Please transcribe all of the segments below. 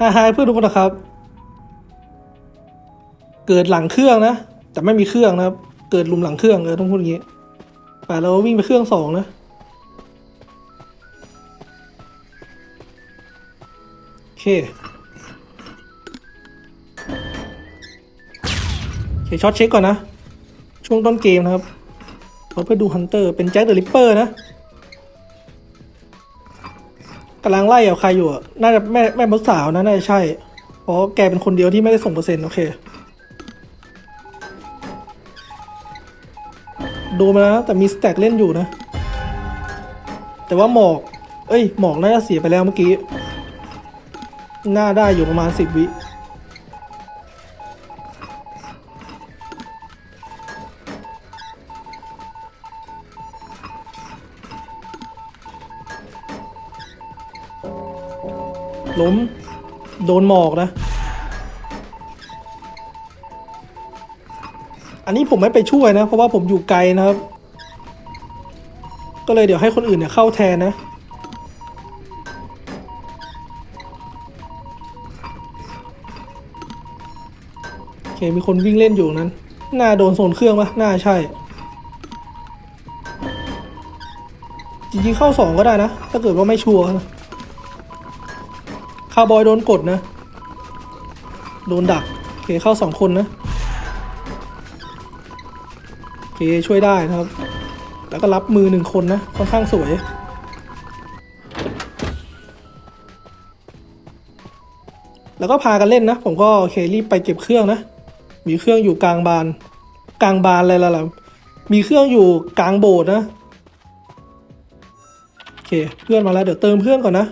ฮาฮาเพื่อนทุกคนนะครับ เกิดหลังเครื่องนะ แต่ไม่มีเครื่องนะครับ เกิดลุมหลังเครื่องเออต้องพูดอย่างนี้ไปเราวิ่งไปเครื่องสองนะ โอเคโอเคช็อตเช็คก่อนนะ ช่วงต้นเกมนะครับ เราเพื่อดูฮันเตอร์เป็นแจ็คเดอะริปเปอร์นะำลังไล่เอาใครอยู่อะน่าจะแม่แม่มดสาวนะน่าจะใช่ เพราะแกเป็นคนเดียวที่ไม่ได้ส่งเปอร์เซ็นต์โอเค ดูมานะแต่มีสแต็กเล่นอยู่นะ แต่ว่าหมอก เอ้ย หมอกน่าจะเสียไปแล้วเมื่อกี้หน้าได้อยู่ประมาณสิบวิ ล้ม โดนหมอกนะ อันนี้ผมไม่ไปช่วยนะ เพราะว่าผมอยู่ไกลนะครับ ก็เลยเดี๋ยวให้คนอื่นเนี่ยเข้าแทนนะโอเคมีคนวิ่งเล่นอยู่นั้นน่าโดนโซนเครื่องปะน่าใช่ จริงๆเข้าสองก็ได้นะ ถ้าเกิดว่าไม่ชัวร์นะาร์บอยโดนกดนะ โดนดักโอเคเข้าสองคนนะโอเคช่วยได้นะครับ แล้วก็รับมือหนึ่งคนนะ ค่อนข้างสวยแล้วก็พากันเล่นนะ ผมก็โอเครีบไปเก็บเครื่องนะ มีเครื่องอยู่กลางบาน กลางบานอะไรล่ะ มีเครื่องอยู่กลางโบสถ์นะ โอเค เพื่อนมาแล้ว เดี๋ยวเติมเพื่อนก่อนนะ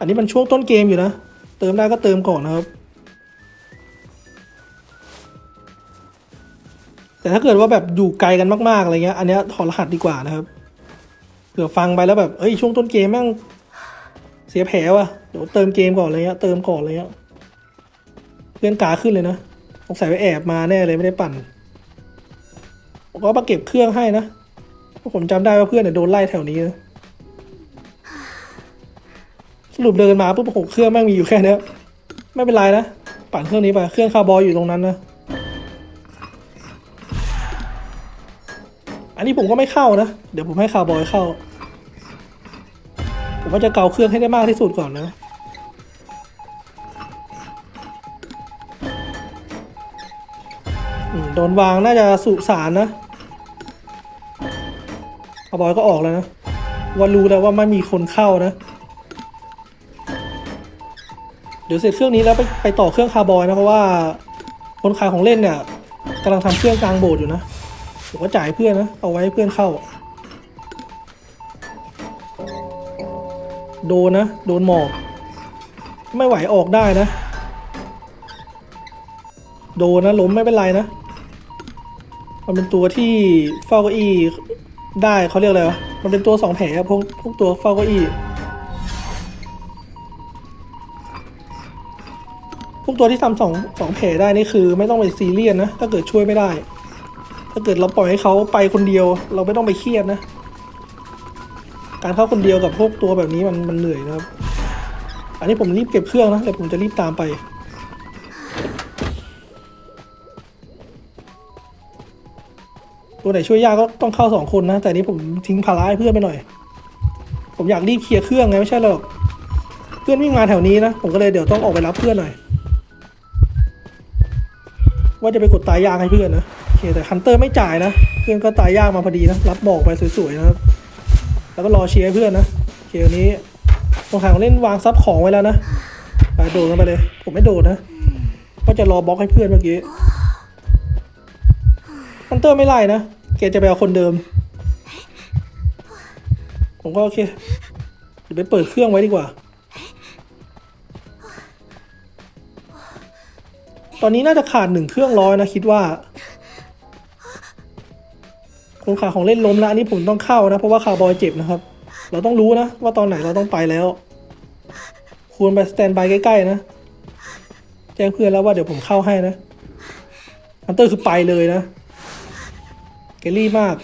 อันนี้มันช่วงต้นเกมอยู่นะ เติมได้ก็เติมก่อนนะครับ แต่ถ้าเกิดว่าแบบอยู่ไกลกันมากๆอะไรเงี้ย อันนี้ถอดรหัสดีกว่านะครับ เผื่อฟังไปแล้วแบบ เอ้ยช่วงต้นเกมแม่งเสียแผลว่ะ เดี๋ยวเติมเกมก่อนอะไรเงี้ย เติมก่อนอะไรเงี้ย เพื่อนกาขึ้นเลยนะสงสัยไปแอบมาแน่เลยไม่ได้ปั่นผมก็มาเก็บเครื่องให้นะเพราะผมจำได้ว่าเพื่อนเนี่ยโดนไล่แถวนี้นะ สรุปเดินมาปุ๊บโอ้โหเครื่องแม่งมีอยู่แค่นี้ไม่เป็นไรนะปั่นเครื่องนี้ไปเครื่องคาร์บอยอยู่ตรงนั้นนะ อันนี้ผมก็ไม่เข้านะ เดี๋ยวผมให้คาร์บอยเข้า ผมก็จะเกาเครื่องให้ได้มากที่สุดก่อนนะโดนวางน่าจะสุสานนะคาร์บอยก็ออกแล้วนะว่ารู้แล้วว่าไม่มีคนเข้านะ ดี๋ยวเสร็จเครื่องนี้แล้วไปไปต่อเครื่องคาร์บอยนะเพราะว่าคนขายของเล่นเนี่ยกำลังทำเครื่องกลางโบสถ์อยู่นะผมก็จ่ายเพื่อนนะเอาไว้ให้เพื่อนเข้า โดนนะ โดนหมอกไม่ไหวออกได้นะ โดนนะล้มไม่เป็นไรนะ มันเป็นตัวที่เฝ้าเก้าอี้ได้เขาเรียกอะไรวะมันเป็นตัวสองแผลพวกพวกตัวเฝ้าเก้าอี้ กตัวที่ทำสองสองแผลได้นี่คือ ไม่ต้องไปซีเรียสนะ ถ้าเกิดช่วยไม่ได้ ถ้าเกิดเราปล่อยให้เขาไปคนเดียว เราไม่ต้องไปเครียดนะ การเข้าคนเดียวกับพวกตัวแบบนี้มันมันเหนื่อยนะครับ อันนี้ผมรีบเก็บเครื่องนะเดี๋ยวผมจะรีบตามไปตัวไหนช่วยยากก็ต้องเข้าสองคนนะ แต่นนี้ผมทิ้งภาระให้เพื่อนไปหน่อย ผมอยากรีบเคลียร์เครื่องไงไม่ใช่หรอก เพื่อนวิ่งมาแถวนี้นะ ผมก็เลยเดี๋ยวต้องออกไปรับเพื่อนหน่อย ว่าจะไปกดตายยากให้เพื่อนนะโอเคแต่ฮันเตอร์ไม่จ่ายนะ เพื่อนก็ตายยากมาพอดีนะ รับบอกไปสวยๆนะครับ แล้วก็รอเชียร์ให้เพื่อนนะโอเควันนี้ตรงขางเล่นวางซับของไว้แล้วนะไปโดดกันไปเลย ผมไม่โดดนะ ก็จะรอบล็อกให้เพื่อนเมื่อกี้ฮันเตอร์ไม่ไล่นะเกจะไปเอาคนเดิม ผมก็โอเคเดี๋ยวไปเปิดเครื่องไว้ดีกว่า ตอนนี้น่าจะขาดหนึ่งเครื่องร้อยนะคิดว่าคนขาของเล่นล้มแล้วอันนี้ผมต้องเข้านะ เพราะว่าคาร์บอยเจ็บนะครับ เราต้องรู้นะ ว่าตอนไหนเราต้องไปแล้ว ควรไปสแตนบายใกล้ๆนะ แจ้งเพื่อนแล้วว่าเดี๋ยวผมเข้าให้นะฮันเตอร์คือไปเลยนะ เกลี่มาก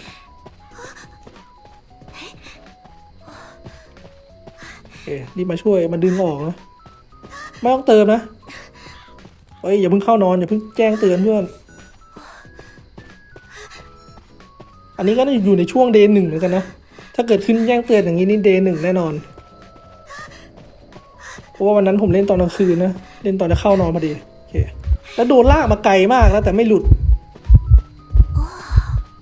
โอเครีบมาช่วยมาดึงออกนะ ไม่ต้องเติมนะ ฮ้ยอย่าเพิ่งเข้านอนอย่าเพิ่งแจ้งเตือนเพื่อน อันนี้ก็อยู่ในช่วงเดย์หนึ่งเหมือนกันนะ ถ้าเกิดขึ้นแจ้งเตือนอย่างนี้นี่เดย์หนึ่งแน่นอน เพราะว่าวันนั้นผมเล่นตอนกลางคืนนะ เล่นตอนจะเข้านอนพอดีโอเคแล้วโดนลากมาไกลมากนะแต่ไม่หลุด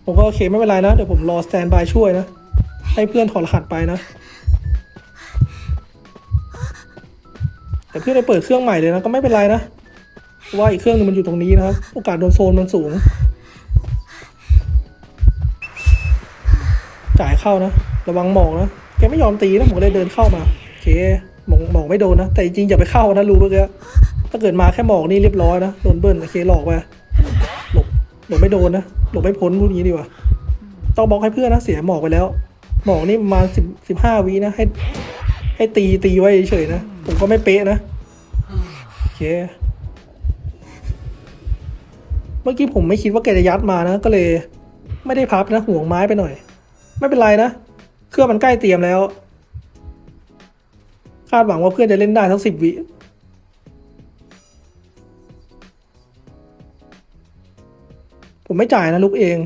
ผมก็โอเคไม่เป็นไรนะ เดี๋ยวผมรอสแตนบายช่วยนะ ให้เพื่อนถอดรหัสไปนะแต่เพื่อนได้เปิดเครื่องใหม่เลยนะก็ไม่เป็นไรนะ ว่าอีกเครื่องหนึงมันอยู่ตรงนี้นะครับ โอกาสโดนโซนมันสูง จ่ายเข้านะ ระวังหมอกนะแกไม่ยอมตีนะผมเลยเดินเข้ามาโอเคหมอกหมอกไม่โดนนะ แต่จริงๆอย่าไปเข้านะรู้เมื่อกี้ถ้าเกิดมาแค่หมอกนี่เรียบร้อยนะโดนเบิ้ลโอเคหลอกไปหลบหลบไม่โดนนะหลบไม่พ้นพูดอย่างนี้ดีกว่าต้องบล็อกให้เพื่อนนะเสียหมอกไปแล้ว หมอกนี่มาสิบสิบห้าวินะให้ ให้ตีตีไว้เฉยนะ ผมก็ไม่เป๊ะนะ โอเค เมื่อกี้ผมไม่คิดว่าแกจะยัดมานะ ก็เลย ไม่ได้พับนะห่วงไม้ไปหน่อย ไม่เป็นไรนะ เครื่องมันใกล้เตรียมแล้ว คาดหวังว่าเพื่อนจะเล่นได้ทั้งสิบวิผมไม่จ่ายนะลูกเอง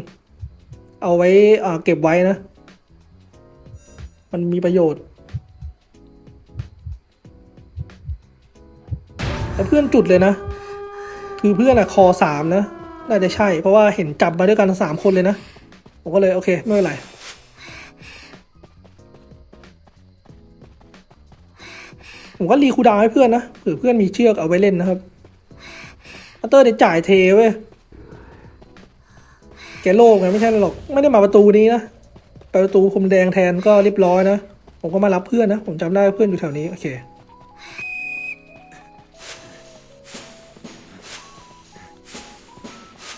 เอาไว้เก็บไว้นะ มันมีประโยชน์แล้วเพื่อนจุดเลยนะ คือเพื่อนอะคอสามนะ น่าจะใช่ เพราะว่าเห็นจับมาด้วยกันสามคนเลยนะ ผมก็เลย โอเค ไม่เป็นไรผมก็รีคูดาวน์ให้เพื่อนนะเผื่อเพื่อนมีเชือกเอาไว้เล่นนะครับอัตเตอร์เดี๋ยวจ่ายเทเว้ยแกโลกไงไม่ใช่หรอก ไม่ได้มาประตูนี้นะไปประตูคมแดงแทนก็เรียบร้อยนะ ผมก็มารับเพื่อนนะ ผมจำได้เพื่อนอยู่แถวนี้ โอเค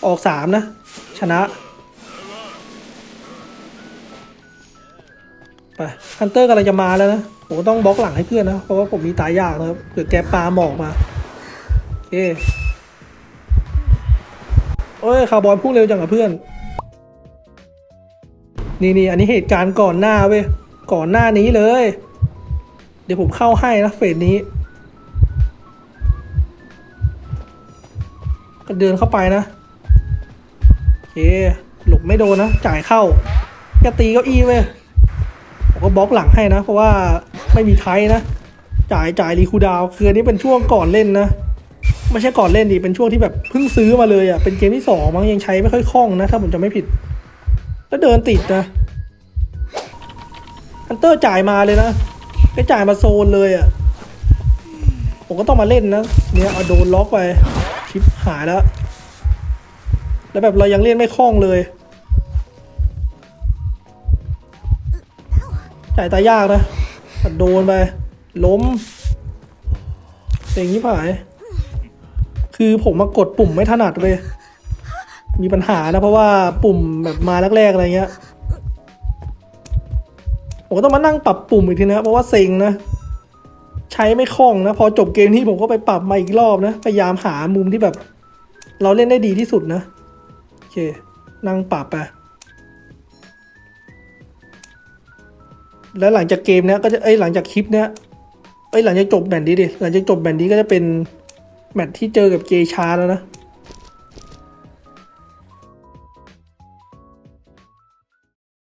ออกสามนะ ชนะ ไปฮันเตอร์กำลังจะมาแล้วนะ ผมต้องบล็อกหลังให้เพื่อนนะ เพราะว่าผมมีตายยากนะครับเผื่อแกปาหมอกมาโอเคโอ้ยคาร์บอยพุ่งเร็วจังกับเพื่อน นี่นี่อันนี้เหตุการณ์ก่อนหน้าเว้ย ก่อนหน้านี้เลย เดี๋ยวผมเข้าให้นะเฟสนี้ ก็เดินเข้าไปนะ เคหลบไม่โดนนะ จ่ายเข้าแกตีเก้าอี้เว้ยผมก็บล็อกหลังให้นะ เพราะว่าไม่มีไทยนะ จ่ายจ่ายรีคูดาวคืออันนี้เป็นช่วงก่อนเล่นนะ ไม่ใช่ก่อนเล่นดิ เป็นช่วงที่แบบเพิ่งซื้อมาเลยอะ เป็นเกมที่สองมั้งยังใช้ไม่ค่อยคล่องนะ ถ้าผมจะไม่ผิด แล้วเดินติดนะฮันเตอร์จ่ายมาเลยนะไปจ่ายมาโซนเลยอะ ผมก็ต้องมาเล่นนะ เนี่ยเอาโดนล็อกไป ชิปหายแล้ว แล้วแบบเรายังเล่นไม่คล่องเลยจ่ายตายากนะโดนไป ล้มเต็งยี่ผาย คือผมมากดปุ่มไม่ถนัดเลย มีปัญหานะเพราะว่าปุ่มแบบมาแรกๆอะไรเงี้ย ผมต้องมานั่งปรับปุ่มอีกทีนะ เพราะว่าเซ็งนะ ใช้ไม่คล่องนะ พอจบเกมนี้ผมก็ไปปรับมาอีกรอบนะ พยายามหามุมที่แบบ เราเล่นได้ดีที่สุดนะ เค นั่งปรับไปแล้วหลังจากเกมเนี้ยก็จะเอ้ยหลังจากคลิปเนี้ยเอ้ยหลังจากจบแมตช์นี้ดิหลังจากจบแมตช์นี้ก็จะเป็นแมตช์ที่เจอกับเจชาแล้วนะ